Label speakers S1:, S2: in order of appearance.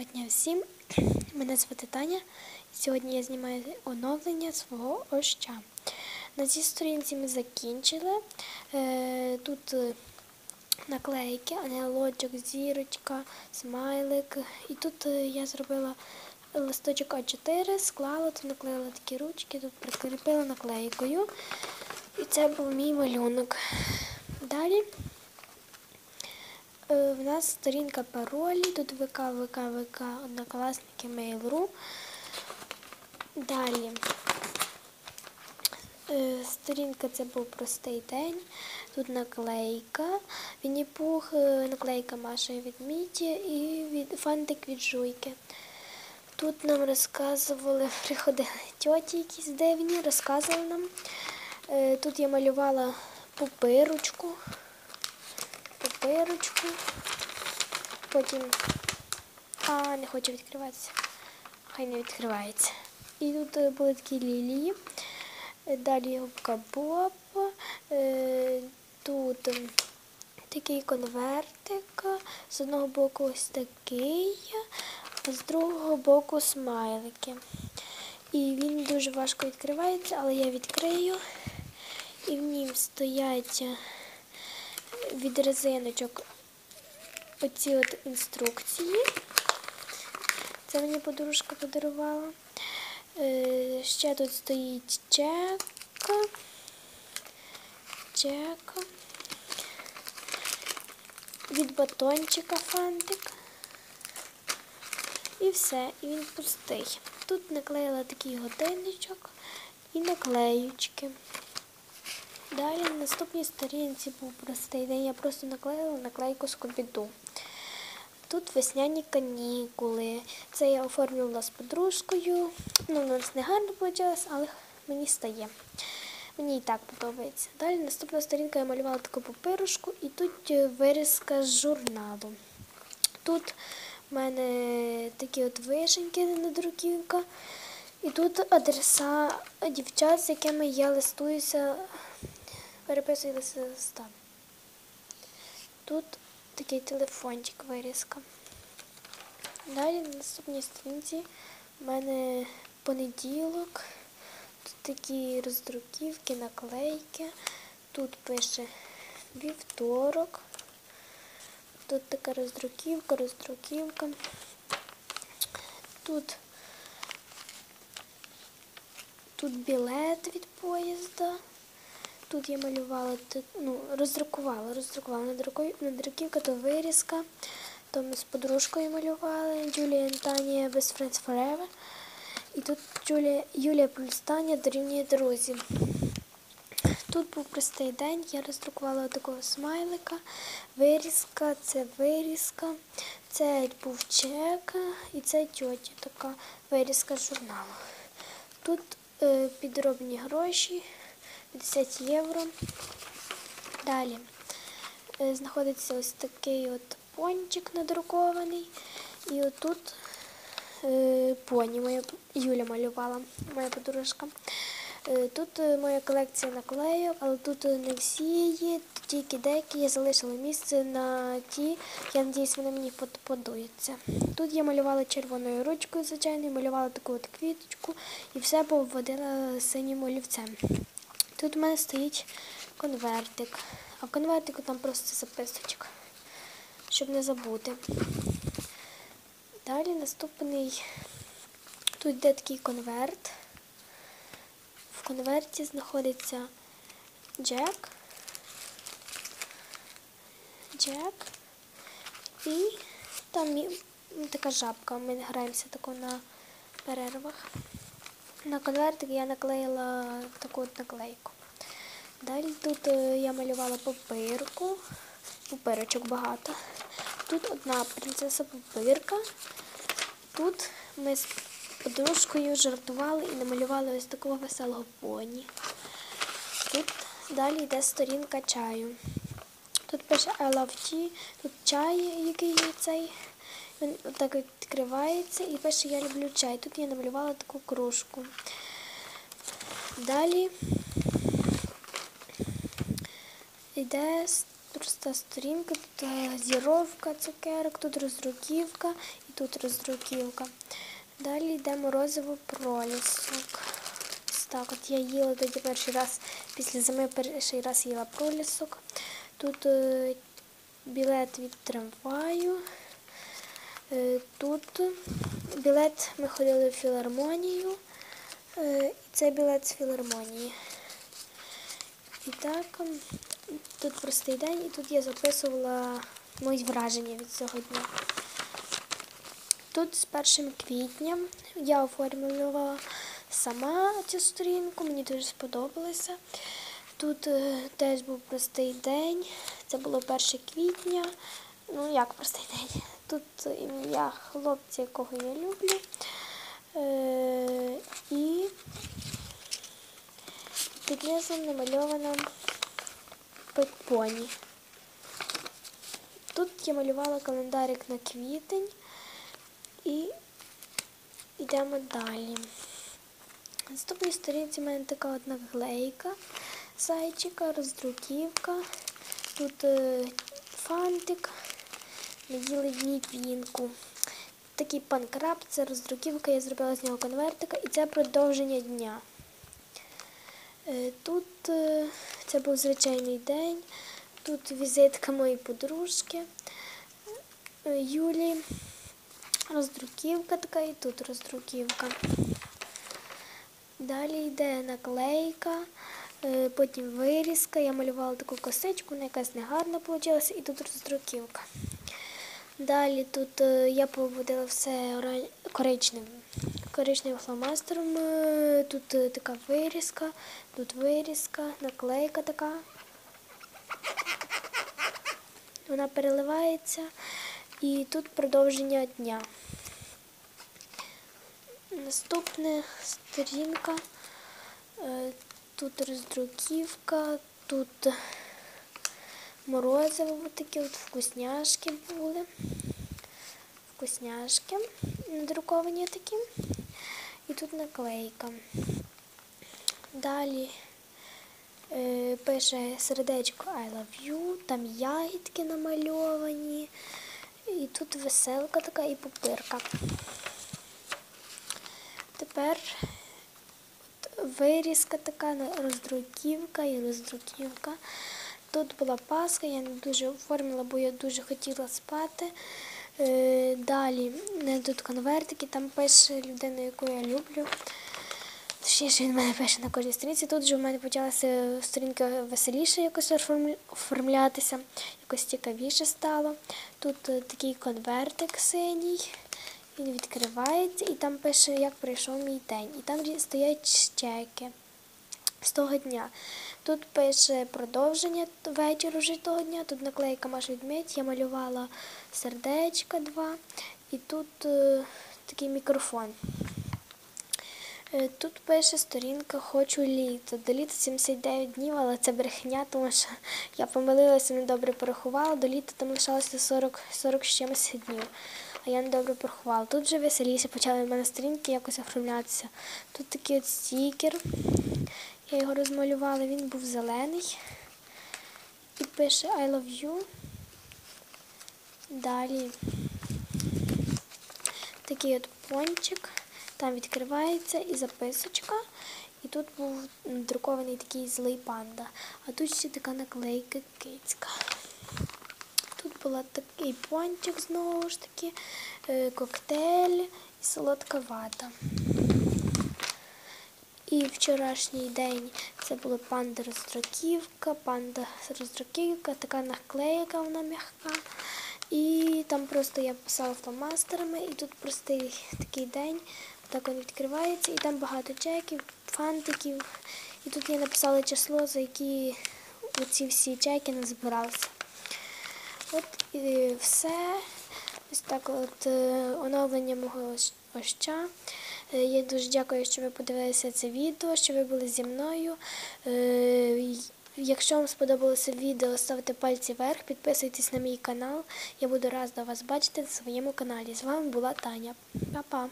S1: Доброго дня всім! Мене звати Таня. Сьогодні я знімаю оновлення свого оща. На цій сторінці ми закінчили. Е, Тут е, наклейки, ангелочок, зірочка, смайлик. І тут е, я зробила листочок А4, склала, тут наклеїла такі ручки, тут прикріпила наклейкою. І це був мій малюнок. Далі В нас сторінка паролі, тут ВК, ВК, ВК, однокласники, Mail.ru. Далі. Е, Сторінка це був простий день. Тут наклейка, Вінні-Пух, е, наклейка Маша і Відміді і від, фантик від жуйки. Тут нам розказували, приходили тьоті якісь дивні, розказували нам. Е, Тут я малювала пупирочку папирочку. Потім. А, не хоче відкриватися. Хай не відкривається. І тут е, були такі лілії. Е, Далі губка Боб. Е, Тут такий конвертик. З одного боку ось такий, а з другого боку смайлики. І він дуже важко відкривається, але я відкрию. І в нім стоять від резиночок оці от інструкції. Це мені подружка подарувала. Е, Ще тут стоїть чек. Чек. Від батончика фантик. І все, і він пустий. Тут наклеїла такий годинничок і наклеючки. Далі на наступній сторінці був простий день. Я просто наклеїла наклейку з. Тут весняні канікули. Це я оформлювала з подружкою. Ну, у нас не гарно вийшло, але мені стає. Мені і так подобається. Далі наступна сторінка я малювала таку папирушку і тут е, вирізка з журналу. Тут в мене такі от вишеньки надруківка. І тут адреса дівчат, з якими я листуюся переписуємося листа. Тут такий телефончик вирізка. Далі на наступній сторінці в мене понеділок. Тут такі роздруківки, наклейки. Тут пише вівторок. Тут така роздруківка, роздруківка. Тут Тут білет від поїзда. Тут я малювала, ну, роздрукувала, роздрукувала надруківка, то вирізка. То ми з подружкою малювали Юлія Таня Best Friends Forever. І тут Юлія, Юлія плюс Таня дорівнює друзі. Тут був простий день, я роздрукувала такого смайлика, вирізка, це вирізка, це був чек і це тьоті, така вирізка журналу. Тут е, підробні гроші. 50 євро. Далі е, знаходиться ось такий от пончик надрукований. І отут е, поні моя Юля малювала, моя подружка. Е, тут моя колекція наклейок, але тут не всі є, тільки деякі я залишила місце на ті. Я сподіваюся, вони мені подобаються. Тут я малювала червоною ручкою, звичайно, малювала таку от квіточку і все поводила синім олівцем. Тут у мене стоїть конвертик, а в конвертику там просто записочок, щоб не забути. Далі наступний, тут йде такий конверт. В конверті знаходиться Джек, Джек і там така жабка. Ми граємося таку на перервах. На конвертик я наклеїла таку от наклейку. Далі тут е, я малювала папирку, папирочок багато. Тут одна принцеса папирка. Тут ми з подружкою жартували і намалювали ось такого веселого поні. Тут далі йде сторінка чаю. Тут пише I love tea, тут чай, який є цей. Він отак відкривається і пише Я люблю чай. Тут я намалювала таку кружку. Далі йде проста сторінка, тут зіровка цукерок, тут роздруківка, і тут роздруківка. Далі йде морозиво пролісок. Так от я їла тоді перший раз, після зими перший раз їла пролісок. Тут е, білет від трамваю. Е, Тут білет ми ходили в філармонію. Е, І це білет з філармонії. І так, тут простий день, і тут я записувала мої враження від цього дня. Тут з 1 квітня я оформлювала сама цю сторінку, мені дуже сподобалося. Тут е, теж був простий день. Це було 1 квітня. Ну, як простий день? Тут ім'я хлопця, якого я люблю. Е, і під низом намальована поні. Тут я малювала календарик на квітень і йдемо далі. На наступній сторінці в мене така одна глейка, зайчика, роздруківка. Тут е, фантик, ми їли вінку. Такий панкраб, це роздруківка, я зробила з нього конвертика, і це продовження дня. Е, Тут е, це був звичайний день. Тут візитка моєї подружки е, Юлі. Роздруківка така і тут роздруківка. Далі йде наклейка, потім вирізка. Я малювала таку косичку, вона якась негарна вийшла, і тут роздруківка. Далі тут е, я поводила все коричневим. Коричневим фломастером. е, Тут е, така вирізка, тут вирізка, наклейка така. Вона переливається. І тут продовження дня. Наступна сторінка. Тут роздруківка, тут морозиво такі от вкусняшки були. Вкусняшки надруковані такі. І тут наклейка. Далі е, пише сердечко I love you, там ягідки намальовані. І тут веселка така і пупирка. Тепер вирізка така, роздруківка і роздруківка. Тут була паска, я не дуже оформила, бо я дуже хотіла спати. Е, далі тут конвертики, там пише людина, яку я люблю. Точніше, він в мене пише на кожній сторінці. Тут же в мене почалася сторінка веселіше якось оформлятися, якось цікавіше стало. Тут е, такий конвертик синій, він відкривається і там пише, як пройшов мій день. І там стоять чеки з того дня. Тут пише продовження вечір уже того дня, тут наклейка Маш відмить, я малювала сердечка два, і тут е, такий мікрофон. Е, Тут пише сторінка Хочу літо. До літа 79 днів, але це брехня, тому що я помилилася, недобре порахувала. До літа там лишалося 40, 40 з чимось днів. А я недобре порахувала. Тут вже веселіше почали в мене сторінки якось оформлятися. Тут такий от стікер. Я його розмалювала, він був зелений. І пише I love you. Далі такий от пончик. Там відкривається і записочка. І тут був друкований такий злий панда. А тут ще така наклейка кицька. Тут була такий пончик знову ж таки, е, коктейль і солодка вата. І вчорашній день це була панда роздраківка, панда роздраківка, така наклейка, вона м'яка. І там просто я писала фломастерами, і тут простий такий день. Так він відкривається, і там багато чеків, фантиків. І тут я написала число, за які оці всі чеки назбиралися. От і все. Ось так от е, оновлення мого ощ- оща. Е, Я дуже дякую, що ви подивилися це відео, що ви були зі мною. Е, Якщо вам сподобалося відео, ставте пальці вверх, підписуйтесь на мій канал. Я буду рада вас бачити на своєму каналі. З вами була Таня. Па-па!